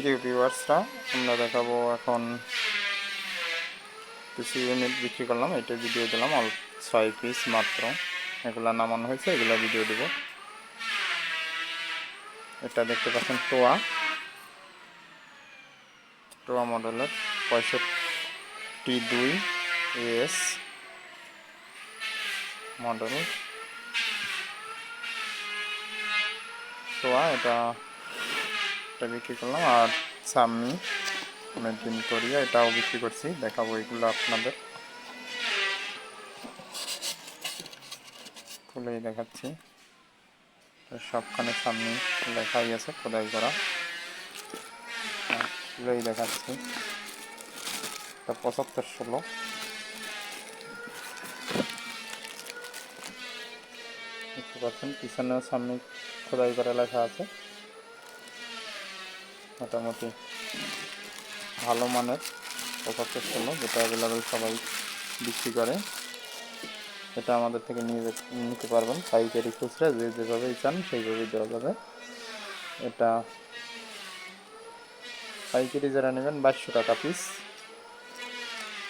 প্রিয় ভিউয়ার্সরা আমরা দেখাবো এখন কিছু ইউনিট বিক্রি করলাম, এটা ভিডিও দিলাম অল্প ছয় পিস মাত্র। এগুলা নামানো হয়েছে, এগুলা ভিডিও দেবো। এটা দেখতে পাচ্ছেন টোয়া টোয়া মডেলের পঁয়ষট্টি দুই এস মডেল টোয়া এটা এটা বিক্রি করলাম আর সামনি দিন করিয়া এটাও বিক্রি করছি, দেখাবো এগুলো আপনাদের। খুলেই দেখাচ্ছি। সবখানে সামনে লেখাই আছে, খোদাই করা। খুলেই দেখাচ্ছি। এটা পঁচাত্তর ষোলো। দেখতে পাচ্ছেন, পিছনেও সামনে খোদাই করা লেখা আছে। মোটামুটি ভালো মানের পঁচাত্তর ষোলো যেটা অ্যাভেলেবেল সবাই বিক্রি করে। এটা আমাদের থেকে নিয়ে নিতে পারবেন। পাইকারি খুচরা, যে যেভাবেই চান সেইভাবেই দেওয়া যাবে। এটা পাইকারি যারা নেবেন, বাইশশো টাকা পিস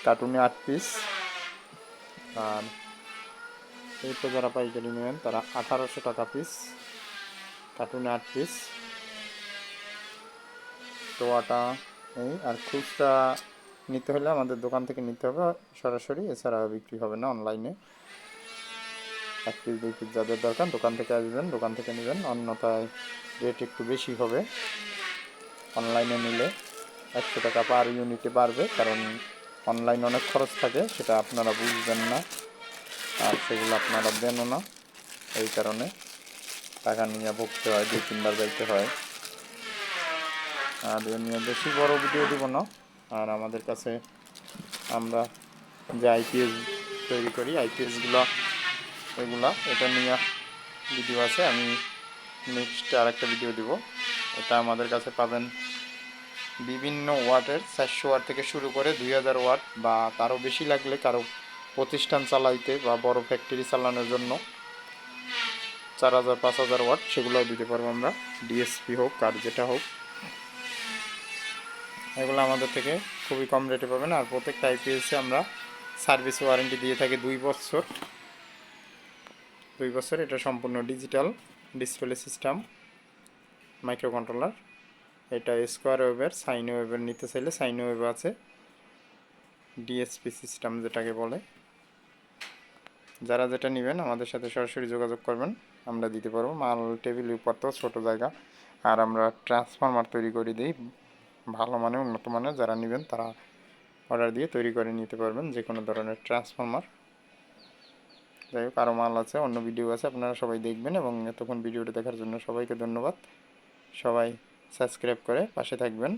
কার্টুনে আট পিস আর এইটা যারা পাইকারি নেবেন, তারা আঠারোশো টাকা পিস কার্টুনে আট পিস টোয়াটা এই, আর খুচরা নিতে হলে আমাদের দোকান থেকে নিতে হবে। সরাসরি এছাড়া বিক্রি হবে না অনলাইনে। এক পিস দুই পিস যাদের দরকার দোকান থেকে আসবেন, দোকান থেকে নেবেন। অন্যথায় রেট একটু বেশি হবে। অনলাইনে নিলে একশো টাকা পার ইউনিটে বাড়বে, কারণ অনলাইন অনেক খরচ থাকে, সেটা আপনারা বুঝবেন না। আর সেগুলো আপনারা দেনও না। এই কারণে টাকা নিয়ে ভুগতে হয়, দুই তিনবার যাইতে হয়। আর নিয়ে বেশি বড় ভিডিও দিব না। আর আমাদের কাছে আমরা যে আইপিএস তৈরি করি আইপিএসগুলো এগুলা, এটা নিয়ে ভিডিও আছে, আমি নেক্সট আর একটা ভিডিও দিব। এটা আমাদের কাছে পাবেন বিভিন্ন ওয়াটের চারশো ওয়াট থেকে শুরু করে দুই হাজার ওয়াট বা তারও বেশি লাগলে কারও প্রতিষ্ঠান চালাইতে বা বড় ফ্যাক্টরি চালানোর জন্য চার হাজার, পাঁচ হাজার ওয়াট সেগুলোও দিতে পারব আমরা। ডিএসপি হোক, আর যেটা হোক। এগুলো আমাদের থেকে খুবই কম রেটে পাবেন। আর প্রত্যেকটা আইপিএসে আমরা সার্ভিস ওয়ারেন্টি দিয়ে থাকি দুই বছর। দুই বছর এটা সম্পূর্ণ digital display system micro controller এটা স্কোয়ার ওয়েবের সাইন ওয়েবের নিতে চাইলে সাইন ওয়েব আছে। ডিএসপি সিস্টেম যেটাকে বলে। যারা যেটা নেবেন আমাদের সাথে সরাসরি যোগাযোগ করবেন, আমরা দিতে পারব। মাল টেবিল উপর তো ছোটো জায়গা। আর আমরা ট্রান্সফরমার তৈরি করে দিই। ভালো মানে উন্নত মানের যারা নেবেন তারা অর্ডার দিয়ে তৈরি করে নিতে পারবেন যে কোনো ধরনের ট্রান্সফর্মার যাই হোক আরও মাল আছে, অন্য ভিডিও আছে, আপনারা সবাই দেখবেন এবং এতক্ষণ ভিডিওটা দেখার জন্য সবাইকে ধন্যবাদ। সবাই সাবস্ক্রাইব করে পাশে থাকবেন।